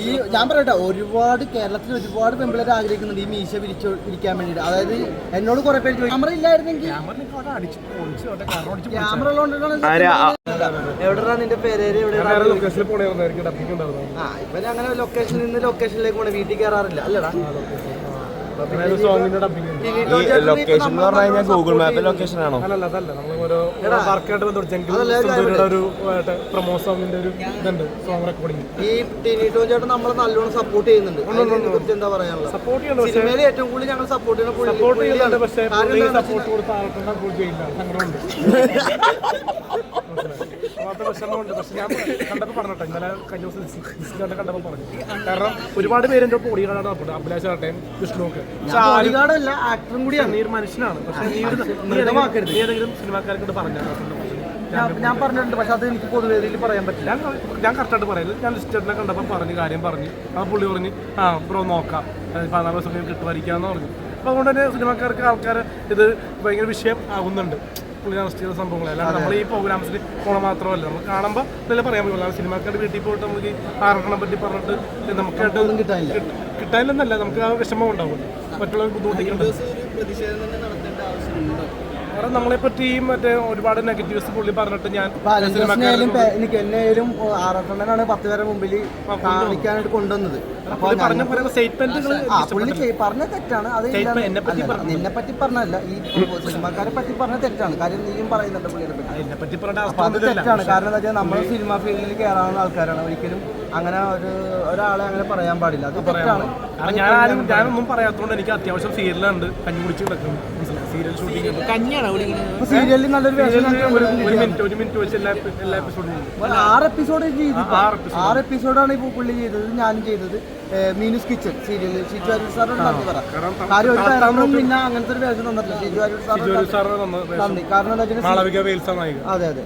ഈ ഞാൻ പറയട്ടെ ഒരുപാട് കേരളത്തിൽ ഒരുപാട് പെമ്പിളർ ആഗ്രഹിക്കുന്നുണ്ട് ഈ മീശ വിരിച്ചു ഇരിക്കാൻ വേണ്ടിയിട്ട്. അതായത് എന്നോട് കുറെ പേര് ക്യാമറ ഇല്ലായിരുന്നെങ്കിൽ? ക്യാമറ ഉള്ളതുകൊണ്ടാണ് എവിടെയാണ് നിന്റെ പേര് ഇപ്പൊ ഞാൻ അങ്ങനെ ലൊക്കേഷനിൽ നിന്ന് ലൊക്കേഷനിലേക്ക് പോണേ വീട്ടിൽ കയറാറില്ല അല്ലടാ. ഈ ലൊക്കേഷൻ എന്ന് പറഞ്ഞു കഴിഞ്ഞാൽ ഗൂഗിൾ മാപ്പ് ലൊക്കേഷൻ ആണോ? അല്ലല്ല അതല്ല. നമ്മൾ ഓരോ വർക്കായിട്ട് ബന്ധപ്പെട്ട് ഒരു പ്രൊമോ സോങ്ങിന്റെ ഒരു ഇതുണ്ട് സോങ് റെക്കോർഡിംഗ് ഈ ചേട്ടൻ നമ്മൾ നല്ലോണം സപ്പോർട്ട് ചെയ്യുന്നുണ്ട്. കുറിച്ച് എന്താ പറയാനുള്ളത്? സപ്പോർട്ട് ചെയ്യുന്നുണ്ട് സിനിമയിൽ ഏറ്റവും കൂടുതൽ ഞങ്ങൾ സപ്പോർട്ട് ചെയ്യുന്ന പുള്ളി- സപ്പോർട്ട് ചെയ്യുന്നുണ്ട് പക്ഷേ സപ്പോർട്ട് കൊടുത്ത ചെയ്യില്ല സങ്കടമുണ്ട് വിഷമമുണ്ട് പക്ഷെ ഞാൻ കണ്ടപ്പോൾ പറഞ്ഞോട്ടെ ഇന്നലെ കഴിഞ്ഞ ദിവസം കണ്ടപ്പോൾ പറഞ്ഞു. കാരണം ഒരുപാട് പേര് എന്റെ ഗാർഡാണ് നടക്കുന്നത് അഭിലാഷ് ആട്ടെയും വിഷ്ണു ഒക്കെ പക്ഷെ ആരും ആക്ടറും കൂടിയാണ് നീ ഒരു മനുഷ്യനാണ്. പക്ഷെ നീ ഒരു നീ. ഏതെങ്കിലും- പറഞ്ഞു സിനിമാക്കാർക്കോട് പറഞ്ഞാൽ ഞാൻ- പറഞ്ഞിട്ടുണ്ട്. പക്ഷെ അത് എനിക്ക് പൊതുവേദിയിൽ പറയാൻ പറ്റില്ല. ഞാൻ കറക്റ്റായിട്ട് പറയുന്നത് ഞാൻ ലിസ്റ്റേറ്റിനെ കണ്ടപ്പോൾ പറഞ്ഞു കാര്യം പറഞ്ഞു. ആ പുള്ളി പറഞ്ഞു ആ ബ്രോ നോക്കാം. പതിനാറ് ദിവസം കിട്ടുമായിരിക്കാന്ന് പറഞ്ഞു. അപ്പോൾ അതുകൊണ്ട് തന്നെ സിനിമാക്കാർക്ക് ആൾക്കാർ ഇത് ഭയങ്കര വിഷയം ആകുന്നുണ്ട്. പുള്ളി അറസ്റ്റ് ചെയ്ത സംഭവങ്ങൾ അല്ലാതെ നമ്മൾ ഈ പ്രോഗ്രാംസിൽ പോകണം മാത്രമല്ല. നമ്മൾ കാണുമ്പോൾ ഇതെല്ലാം പറയാൻ പറ്റില്ല സിനിമാക്കാരുടെ വീട്ടിൽ പോയിട്ട് നമുക്ക് ആറെണ്ണം പറ്റി പറഞ്ഞിട്ട് നമുക്ക് കിട്ടാനില്ല. കിട്ടാനില്ലെന്നല്ല. നമുക്ക് ആ വിഷമം ഉണ്ടാവും മറ്റുള്ളവർ ബുദ്ധിമുട്ടിക്കുന്നുണ്ട് കാരണം നമ്മളെ പറ്റി മറ്റേ ഒരുപാട് നെഗറ്റീവ്സ് പുള്ളി പറഞ്ഞിട്ട് ഞാൻ എനിക്ക് എന്നെയും ആറാട്ടണ്ണനാണ് പത്ത് പേരെ മുമ്പിൽ കാണിക്കാനായിട്ട് കൊണ്ടുവന്നത്. പുള്ളി പറഞ്ഞ തെറ്റാണ്. അത് എന്നെ പറ്റി അല്ല, നിന്നെ പറ്റി പറഞ്ഞല്ല ഈ സിനിമാക്കാരെ പറ്റി പറഞ്ഞ തെറ്റാണ്. കാര്യം നീയും പറയുന്നുണ്ട് പുള്ളിയെ പറ്റി അത് തെറ്റാണ്. കാരണം എന്താ വെച്ചാൽ നമ്മൾ സിനിമ ഫീൽഡിൽ കയറാവുന്ന ആൾക്കാരാണ്. ഒരിക്കലും അങ്ങനെ ഒരു ഒരാളെ അങ്ങനെ പറയാൻ പാടില്ല. അത് തെറ്റാണ്. ഞാനൊന്നും പറയാത്തതുകൊണ്ട് എനിക്ക് അത്യാവശ്യം സീരിയലുണ്ട് കഞ്ഞി കുടിച്ച് കിടക്കും സീരിയൽ ഷൂട്ടിംഗ് കഞ്ഞിയാണോ വിളിക്കുന്നത് സീരിയലിൽ നല്ലൊരു വേഷം ഒരു ഒരു മിനിറ്റ് ഒരു മിനിറ്റ് വെച്ച് എല്ലാ എല്ലാ എപ്പിസോഡും ഒരു ആറ് എപ്പിസോഡ് ചെയ്തു ആറ് episode. ആറ് എപ്പിസോഡാണ് ഇപ്പോൾ പുള്ളി ചെയ്തത് ഞാനും ചെയ്തത്. മീനുസ് കിച്ചൺ സീരിയൽ ഷിജു അരുൺ സാറിന് നന്ദി പറ. കാര്യം ഒരു ഡയറക്ടറും പിന്നെ അങ്ങനത്തെ ഒരു വേഷം തന്നിട്ടില്ല. ഷിജു അരുൺ സാറിന് നന്ദി കാരണം എന്താ വെച്ചാൽ മാളവിക വെയിൽസ നായിക അതെ അതെ.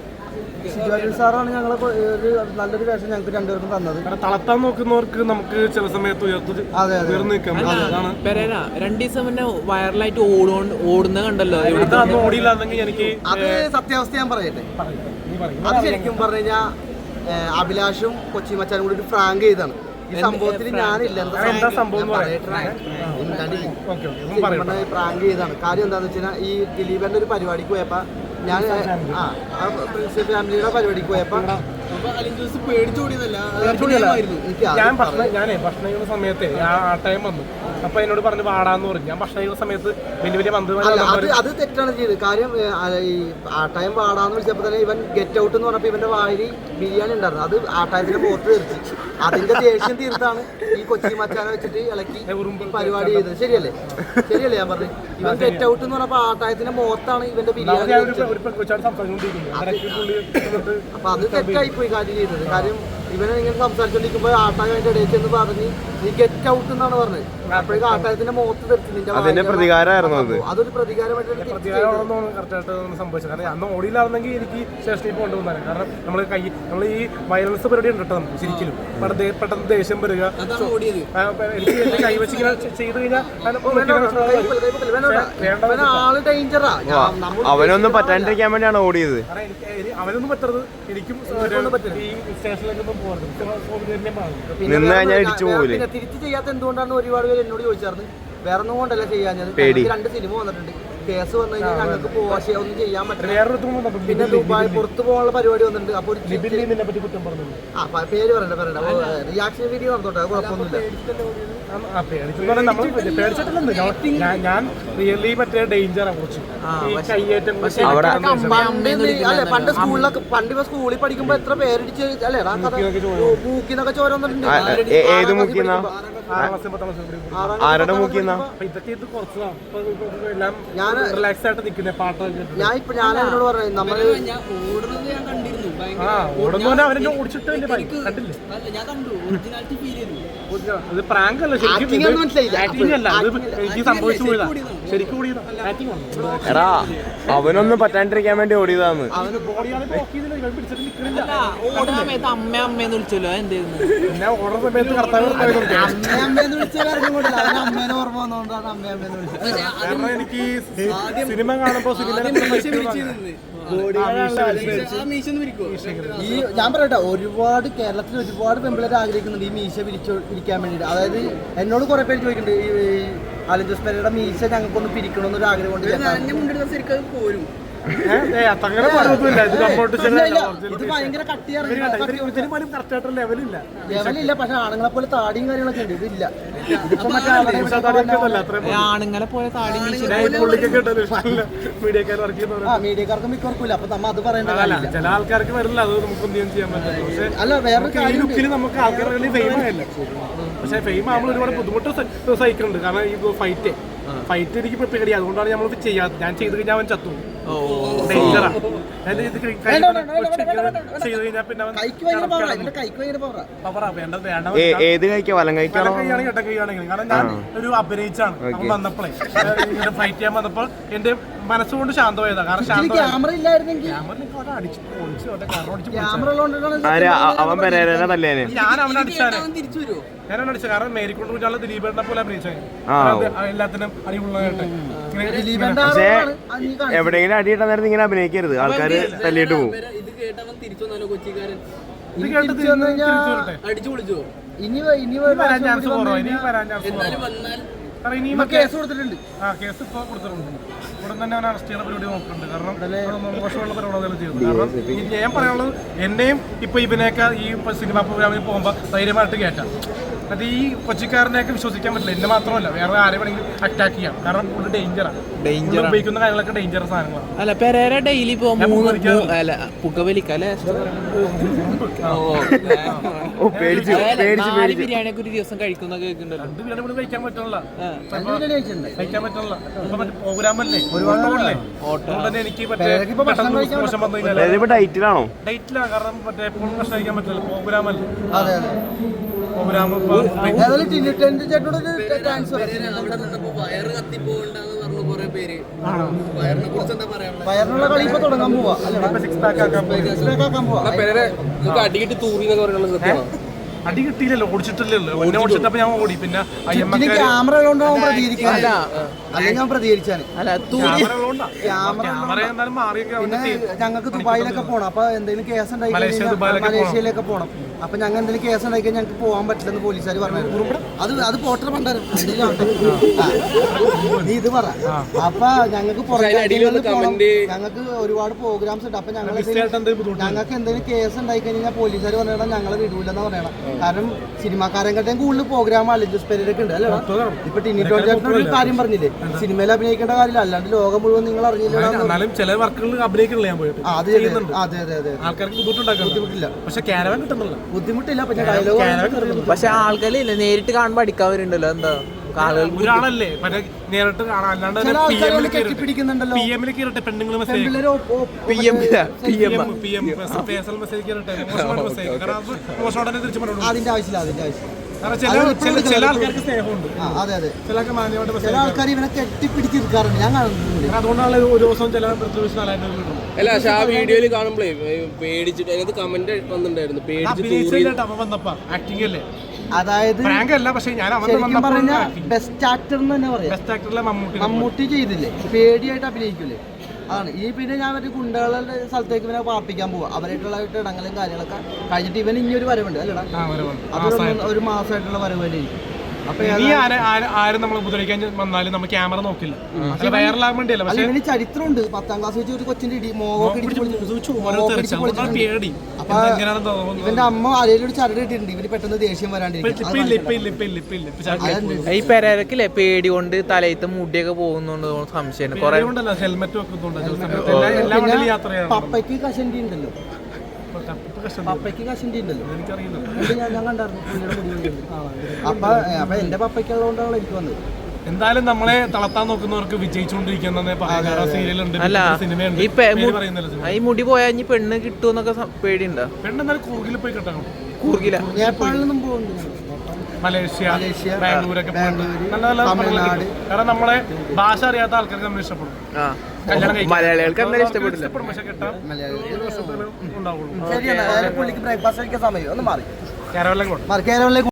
അരുൺ സാറാണ് ഞങ്ങളെ കൊ- ഒരു നല്ലൊരു വേഷം ഞങ്ങൾക്ക് രണ്ടുപേർക്കും തന്നത്. തളത്താൻ നോക്കുന്നവർക്ക് നമുക്ക് ചില സമയത്ത് ഉയർന്നു പെരേര രണ്ട് ദിവസം മുന്നേ വൈറലായിട്ട് ഓടുകൊണ്ട് ഓടുന്ന കണ്ടല്ലോ ഓടിയില്ലാന്നെങ്കിൽ എനിക്ക് അത് സത്യാവസ്ഥ ഞാൻ പറയട്ടെ. അത് ശരിക്കും പറഞ്ഞു കഴിഞ്ഞാൽ അഭിലാഷും കൊച്ചി മച്ചാനും കൂടി ഒരു ഫ്രാങ്ക് ചെയ്താണ് ഈ സംഭവത്തിൽ ഞാനില്ല. എന്താ സംഭവം പ്രാങ്ക് ചെയ്താണ് കാര്യം എന്താന്ന് വെച്ചാൽ ഈ ദിലീപന്റെ ഒരു പരിപാടിക്ക് പോയപ്പോ ഞാൻ ആ പ്രിൻസിപ്പൽ പ്രിൻസ് ഫാമിലിയുടെ പരിപാടിക്ക് പോയപ്പോ എനിക്ക് ഞാൻ ഭക്ഷണം ഞാനേ ഭക്ഷണം കഴിക്കുന്ന സമയത്തെ ആ ടൈം വന്നു. അപ്പൊ എന്നോട് പറഞ്ഞു വാടാന്ന് പറഞ്ഞു. ഞാൻ ഭക്ഷണം കഴിക്കുന്ന സമയത്ത് വലിയ വലിയ മന്ത്രിമാർ അത് തെറ്റാണ് ചെയ്തത്. കാര്യം ആ, ഈ ആ ടൈം പാടാന്ന് വിളിച്ചപ്പോ തന്നെ ഇവൻ ഗെറ്റ് ഔട്ട് എന്ന് പറഞ്ഞപ്പോൾ ഇവന്റെ വായിൽ ബിരിയാണി ഉണ്ടായിരുന്നു. അത് ആ ടൈമിന്റെ പുറത്ത് തീർച്ചു അതിന്റെ ദേഷ്യം തീർത്താണ് ഈ കൊച്ചി മച്ചാനെ വെച്ചിട്ട് ഇളക്കി പരിപാടി ചെയ്തത്. ശരിയല്ലേ? ശരിയല്ലേ ഞാൻ പറഞ്ഞു? ഇവൻ ഗെറ്റ് ഔട്ട് എന്ന് പറഞ്ഞപ്പോൾ ആട്ടായത്തിന്റെ മുഖത്താണ് ഇവന്റെ ബിരിയാണി അപ്പൊ അത് തെറ്റായി പോയി കാര്യം ചെയ്തത്. കാര്യം ഇവനെ ഇങ്ങനെ സംസാരിച്ചോണ്ടിരിക്കുമ്പോ ആട്ടായം അതിന്റെ ഇടയിൽ ചെന്ന് പറഞ്ഞ് നീ ഗെറ്റ് ഔട്ട് എന്നാണ് പറഞ്ഞത്. അപ്പോഴേക്കും ആട്ടായത്തിന്റെ മുഖത്ത് തെറ്റിന്റെ നിന്റെ പ്രതികാരമായിരുന്നു അത്. അതൊരു പ്രതികാരമായിട്ട് സംഭവിച്ചത്. കാരണം അന്ന് ഓടിയില്ലായിരുന്നെങ്കിൽ എനിക്ക് സ്റ്റേഷനിൽ കൊണ്ടുവന്നാണ് കാരണം നമ്മൾ കൈ നമ്മൾ ഈ വയലൻസ് പരിപാടി ഉണ്ട് കേട്ടോ നമുക്ക് ശരിക്കും. പെട്ടെന്ന് ദേഷ്യം വരിക. എനിക്ക് എന്റെ ഇങ്ങനെ ചെയ്ത് കഴിഞ്ഞാൽ അവനൊന്നും പറ്റാണ്ടിരിക്കാൻ വേണ്ടിയാണ് ഓടിയത്. അവനൊന്നും പറ്റരുത്. എനിക്കും ഈ പാടില്ല നിന്ന് കഴിഞ്ഞാൽ ഇടിച്ചു പോകൂലേ പിന്നെ തിരിച്ച് ചെയ്യാത്ത എന്തുകൊണ്ടാണ് ഒരുപാട് പേര് എന്നോട് ചോദിച്ചായിരുന്നു വേറെ ഒന്നും കൊണ്ടല്ല ചെയ്യാഞ്ഞത്. രണ്ട് സിനിമ വന്നിട്ടുണ്ട്. കേസ് വന്നു കഴിഞ്ഞാൽ ഞങ്ങൾക്ക് പോവാശേ ഒന്നും ചെയ്യാൻ പറ്റില്ല. പിന്നെ ദുബായ് പുറത്തു പോകാനുള്ള പരിപാടി വന്നിട്ടുണ്ട്. അപ്പോൾ ആ പേര് പറയണ്ട പറയണ്ട. റിയാക്ഷൻ വീഡിയോ നടന്നോട്ടെ? അത് കുഴപ്പമൊന്നുമില്ല. ഞാൻ ഞാൻ റിയലി മറ്റേ ഡേഞ്ചറാണ് കുറച്ച്. ഈ അവിടെ പണ്ട് നീ- അല്ലെ പണ്ട് സ്കൂളിലൊക്കെ പണ്ട് ഇപ്പൊ സ്കൂളിൽ പഠിക്കുമ്പോ എത്ര പേരടിച്ച് അല്ലേ മൂക്കിന്നൊക്കെ ചോര വന്നിട്ടുണ്ട്. ആരുടെ മൂക്കിന്നാ ഞാൻ റിലാക്സ് ആയിട്ട് നിൽക്കുന്നേ ഞാൻ ഇപ്പൊ ഞാൻ എന്നോട് പറഞ്ഞു നമ്മൾ ഞാൻ ഓടുന്നത് ഞാൻ കണ്ടിരുന്നു ഓടിച്ചിട്ട് കണ്ടില്ലേ അല്ല ഞാൻ കണ്ടു ഒറിജിനാലിറ്റി ഫീൽ ചെയ്തു ഇത് പ്രാങ്ക് അല്ല ശരിക്കും. അല്ല ഇത് എനിക്ക് സംഭവിച്ചു പോയതാ. ശരിക്കും എടാ അവനൊന്നും പറ്റാണ്ടിരിക്കാൻ വേണ്ടി ഓടിയതാന്ന്. അവന് ബോഡിയാണ് നോക്കിയതില്ല ഇവൻ പിടിച്ചിട്ട് നിൽക്കുന്നില്ല ഓടുന്ന സമയത്ത് അമ്മ അമ്മയെന്ന് വിളിച്ചല്ലോ എന്തായിരുന്നു പിന്നെ ഓടുന്ന സമയത്ത് കർത്താവ്. അമ്മ അമ്മയെന്ന് അമ്മേനെ ഓർമ്മ വന്നതുകൊണ്ടാണ് അമ്മ അമ്മയെന്ന് വിളിച്ചത്. കാരണം എനിക്ക് സിനിമ കാണുമ്പോ സിനിമ ഈ ഞാൻ പറയട്ടെ ഒരുപാട് കേരളത്തിൽ ഒരുപാട് പെമ്പിളർ ആഗ്രഹിക്കുന്നുണ്ട് ഈ മീശ വിരിച്ചു പിരിക്കാൻ വേണ്ടിയിട്ട്. അതായത് എന്നോട് കുറെ പേര് ചോദിക്കുന്നുണ്ട് ഈ അലിഞ്ചസ് പെരയുടെ മീശ ഞങ്ങൾക്കൊന്ന് പിരിക്കണമെന്നൊരു ആഗ്രഹം കൊണ്ട് ഞാൻ ഇത് ഇല്ല, ഇല്ല. ഭയങ്കര ലെവലില്ല ലെവലില്ല പക്ഷെ ആണുങ്ങളെ പോലെ താടിയും കാര്യങ്ങളൊക്കെ ഉണ്ട്. ഇതില്ല. ആണുങ്ങളെ പോലെ താടി മീഡിയക്കാർക്ക് മിക്കവർക്കും അപ്പൊ നമ്മ അത് പറയേണ്ട കാര്യമില്ല. ചില ആൾക്കാർക്ക് വരില്ല. അത് നമുക്ക് എന്തെങ്കിലും ചെയ്യാൻ പറ്റില്ല. പക്ഷെ അല്ല വേറെ ലുക്കിൽ നമുക്ക് ആൾക്കാർ ഫെയിം ആയല്ല? പക്ഷെ ഫെയിം ആകുമ്പോൾ ഒരുപാട് ബുദ്ധിമുട്ട് സഹിക്കുന്നുണ്ട് കാരണം ഈ ഫൈറ്റ് ഫൈറ്റ് എനിക്ക് ഇപ്പൊ പേടി അതുകൊണ്ടാണ് നമ്മൾ ചെയ്യാത്തത് ഞാൻ ചെയ്ത് കഴിഞ്ഞാൽ അവൻ ചത്തു. ഏത് കഴിക്കാ വലം കഴിക്കാണോ കാരണം ഞാൻ ഒരു അഭിനയിച്ചാണ്. അവൻ വന്നപ്പോഴേ ഫൈറ്റ് ചെയ്യാൻ വന്നപ്പോൾ എന്റെ മനസ്സുകൊണ്ട് ശാന്തമായതാ. കാരണം ഇതിൽ ശാന്തമായി ക്യാമറ ഇല്ലായിരുന്നെങ്കിൽ ക്യാമറ അവിടെ അടിച്ച് പൊളിച്ച് അവന്റെ കറ അടിച്ച് ക്യാമറ ഉള്ളതുകൊണ്ടാണ് ആര്? അവൻ പെരേരനെ തല്ലേനെ. ഞാൻ അവനെ അടിച്ചാണ് ഞാൻ അടിയിട്ട അടിച്ചു കാരണം മേരിക്കൊണ്ട് കുഞ്ഞാൾ ദിലീപേട്ടനെ പോലെ. എല്ലാത്തിനും അടിപൊളിയായിട്ട്. എവിടെയെങ്കിലും അടിയിട്ടാ നേരത്തെ ഇങ്ങനെ അഭിനയിക്കരുത്. ആൾക്കാര് തല്ലിയിട്ട് പോകും. ഇത് കേട്ടവൻ തിരിച്ചു വന്നാലോ കൊച്ചിക്കാരൻ? ഇത് കേട്ട് തിരിച്ച് അടിച്ചു വിളിച്ചോ ഇനി വ- ഇനി വരാൻ ചാൻസ് കുറവാ. ഇനി വരാൻ ചാൻസ് കാരണം ഇനി കേസ് കൊടുത്തിട്ടുണ്ട്. ആ കേസ് ഇപ്പൊ കൊടുത്തിട്ടുണ്ട്. തന്നെ അവൻ അറസ്റ്റ് ചെയ്യുന്ന പരിപാടി നോക്കുന്നുണ്ട്. കാരണം മോശമുള്ള പരിപാടികൾ ചെയ്യുന്നത്. കാരണം ഈ ഞാൻ പറയാനുള്ളത് എന്നെയും ഇപ്പൊ ഇവനെയൊക്കെ ഈ സിനിമ പ്രോഗ്രാമിൽ പോകുമ്പോൾ ധൈര്യമായിട്ട് കയറ്റാം അത് ഈ കൊച്ചിക്കാരനെയൊക്കെ വിശ്വസിക്കാൻ പറ്റില്ല. എന്നെ മാത്രമല്ല വേറെ ആരെ വേണമെങ്കിലും അറ്റാക്ക് ചെയ്യാം. കാരണം കൂടുതൽ ഡേഞ്ചറാണ് ഡേഞ്ചർ. ഉപയോഗിക്കുന്ന കാര്യങ്ങളൊക്കെ ഡേഞ്ചർ സാധനങ്ങളാണ്. അല്ല പെരേര ഡെയിലി അല്ല പുകവലിക്ക അല്ലേ? ഓ പേടിച്ചു പേടിച്ചു നാല് ബിരിയാണിയൊക്കെ ഒരു ദിവസം കഴിക്കുന്ന കേൾക്കുന്നുണ്ടല്ലോ. രണ്ട് ബിരിയാണി പോലും കഴിക്കാൻ പറ്റണില്ല അഞ്ച് ബിരിയാണി കഴിച്ചിട്ടുണ്ട്. കഴിക്കാൻ പറ്റണില്ല ഇപ്പൊ മറ്റേ പ്രോഗ്രാമല്ലേ? ഒരുപാടല്ലേ അതുകൊണ്ട് തന്നെ എനിക്ക് മറ്റേ പെട്ടെന്ന് കഴിക്കാൻ മോശം വന്നു കഴിഞ്ഞാൽ അതായത് ഇപ്പൊ ഡയറ്റിലാണോ? ഡേറ്റിലാണ് കാരണം മറ്റേ എപ്പോഴും ഭക്ഷണം കഴിക്കാൻ പറ്റില്ല. പ്രോഗ്രാമല്ലേ? വയറിനുള്ള കളി ഇപ്പൊ തുടങ്ങാൻ പോവാ. അടിയിട്ട് തൂറി എന്നൊക്കെ പറയുന്നത് സത്യമാണ്? അടി കിട്ടിയില്ലല്ലോ ഓടിച്ചിട്ടില്ലല്ലോ. എന്നെ ഓടിച്ചിട്ടപ്പോ ഞാൻ ഓടി. പിന്നെ ക്യാമറ പ്രതികരിച്ചാണ് അവന്റെ ഞങ്ങൾക്ക് ദുബായിലൊക്കെ പോണം. അപ്പൊ എന്തെങ്കിലും കേസ് ഉണ്ടായി മലേഷ്യയിലൊക്കെ പോണം. അപ്പൊ ഞങ്ങൾ എന്തെങ്കിലും കേസ് ഉണ്ടായി കഴിഞ്ഞാൽ ഞങ്ങൾക്ക് പോകാൻ പറ്റില്ലെന്ന് പോലീസുകാർ പറഞ്ഞു അത് അത് പോട്ടർ പണ്ടാരും. നീ ഇത് പറ. അപ്പൊ ഞങ്ങൾക്ക് ഞങ്ങൾക്ക് ഒരുപാട് പ്രോഗ്രാംസ് ഉണ്ട്. അപ്പൊ ഞങ്ങൾ ഞങ്ങൾക്ക് എന്തെങ്കിലും കേസ് ഉണ്ടായി കഴിഞ്ഞാൽ പോലീസുകാർ പറഞ്ഞാൽ ഞങ്ങൾ വിടൂലെന്ന് പറയണം കാരണം സിനിമാക്കാരെക്കാട്ടും കൂടുതൽ പ്രോഗ്രാം അലിജസ് പേരൊക്കെ ഉണ്ട്. അല്ലേ ഇപ്പൊ ടിനി ഒരു കാര്യം പറഞ്ഞില്ലേ? സിനിമയിൽ അഭിനയിക്കേണ്ട കാര്യമില്ല. അല്ലാണ്ട് ലോകം മുഴുവൻ നിങ്ങൾ അറിഞ്ഞില്ല ചില വർക്കുകൾ അഭിനയിക്കണില്ല ഞാൻ പോയിട്ട്. അതെ അതെ. അതെ ആൾക്കാർക്ക് ബുദ്ധിമുട്ടില്ല. പക്ഷെ ക്യാരവൻ കിട്ടുന്നില്ല. ബുദ്ധിമുട്ടില്ല പിന്നെ ഡയലോഗ് പക്ഷെ ആൾക്കാരില്ല നേരിട്ട് കാണുമ്പോ അടിക്കാവരുണ്ടല്ലോ എന്താ? ഒരാളല്ലേ മറ്റേ നേരിട്ട് അല്ലാണ്ട് അതിന്റെ ആവശ്യമില്ല അതിന്റെ ആവശ്യം ചില ആൾക്കാർക്ക് സ്നേഹമുണ്ട്. അതെ അതെ. ചില ആൾക്കാർ ഇവനെ കെട്ടിപ്പിടിച്ചിരിക്കാറുണ്ട്. ഞാൻ കാണുന്നുണ്ട് കാരണം അതുകൊണ്ടാണ് ഒരു ദിവസം ചില പൃഥ്വി നാലായിരം അല്ല പക്ഷെ ആ വീഡിയോയിൽ കാണുമ്പോഴേ പേടിച്ചിട്ട് അതിനകത്ത് കമന്റ് വന്നിട്ടുണ്ടായിരുന്നു. പേടിച്ച് തൂറി അഭിനയിച്ചിട്ട് അവൻ വന്നപ്പ അല്ലേ? അതായത് പ്രാങ്ക് അല്ല പക്ഷെ ഞാൻ അവൻ ശരിക്കും പറഞ്ഞ ബെസ്റ്റ് ആക്ടർ എന്ന് തന്നെ പറയാം. മമ്മൂട്ടി മമ്മൂട്ടി ചെയ്തില്ലേ? പേടിയായിട്ട് അഭിനയിക്കൂലേ? അതാണ്. ഈ പിന്നെ ഞാൻ മറ്റേ ഗുണ്ടകളുടെ സ്ഥലത്തേക്ക് ഇവനെ പാർപ്പിക്കാൻ പോവാ. അവരായിട്ടുള്ള ഇടങ്ങളും കാര്യങ്ങളൊക്കെ കഴിഞ്ഞിട്ട് ഇവൻ ഇനി ഒരു വരവുണ്ട്. അല്ലടാ അതൊരു ഒരു മാസമായിട്ടുള്ള വരവ് തന്നെ ഇനി ആരെ നമ്മൾ ഉപദ്രവിക്കാൻ വന്നാലും നമ്മൾ ക്യാമറ നോക്കില്ല. അല്ല വൈറലാകാൻ വേണ്ടിയല്ല അല്ല പക്ഷെ ഇവന് ചരിത്രമുണ്ട്. പത്താം ക്ലാസ് വെച്ച് ഒരു കൊച്ചിന്റെ ഇടി ഇടിച്ച് ഇടിച്ച് പൊളിച്ചിട്ടുണ്ട്. പേടി അപ്പൊ എങ്ങനെയാണ് തോന്നുന്നത് ഇവന്റെ അമ്മ അരയിലൊരു ചരട് ഇട്ടിട്ടുണ്ട്. ഇവന് പെട്ടെന്ന് ദേഷ്യം വരാണ്ടിരിക്കും ഇപ്പൊ ഇല്ല ഇപ്പൊ ഇല്ല ഇപ്പൊ ഇല്ല ഇപ്പൊ ഇല്ല. ഇപ്പൊ ചാടി ഈ പെരക്കില്ലേ പേടി കൊണ്ട് തലയത്ത് മുടിയൊക്കെ പോകുന്നുണ്ട് സംശയമാണ്. കൊറേ കൊണ്ടല്ല ഹെൽമെറ്റ് വെക്കുന്നുണ്ട്. എല്ലാ എല്ലാ വണ്ടിയിലും യാത്ര ചെയ്യണം പപ്പയ്ക്ക് കശണ്ടി ഉണ്ടല്ലോ പപ്പയ്ക്ക് കഷണ്ടി ഉണ്ടല്ലോ എനിക്കറിയില്ല. ഇത് ഞാൻ ഞാൻ കണ്ടായിരുന്നു. പുള്ളിയുടെ മുടി കൊണ്ടുവന്ന്. അപ്പൊ അപ്പൊ എന്റെ പപ്പയ്ക്ക് ഉള്ളതുകൊണ്ടാണ് എനിക്ക് വന്നത്. എന്തായാലും നമ്മളെ തളർത്താൻ നോക്കുന്നവർക്ക് വിജയിച്ചുകൊണ്ടിരിക്കുന്നേ ഈ മുടി ഇനി പെണ്ണ് കിട്ടുമെന്നൊക്കെ പേടിയുണ്ടോ? പെണ്ണെന്നാലും കൂർഗിൽ പോയി കിട്ടണം കൂർഗില. നേപ്പാളിലൊന്നും പോകുന്നുണ്ട് മലേഷ്യ ബാംഗ്ലൂരൊക്കെ പോയിട്ട് നല്ല നല്ല. കാരണം നമ്മളെ ഭാഷ അറിയാത്ത ആൾക്കാർക്ക് നമ്മൾ ഇഷ്ടപ്പെടും. മലയാളികൾക്ക് എന്തായാലും ഇഷ്ടപ്പെടില്ല ഇഷ്ടപ്പെടും പക്ഷെ ഒരു വർഷത്തിലും ഉണ്ടാവുള്ളൂ. ശരിയാണ്. അതായത് പുള്ളിക്ക് ബ്രേക്ക്ഫാസ്റ്റ് കഴിക്കാൻ സമയം. ഒന്ന് മാറി. കേരളം കൊണ്ട് മാറി. കേരളത്തിലേക്ക്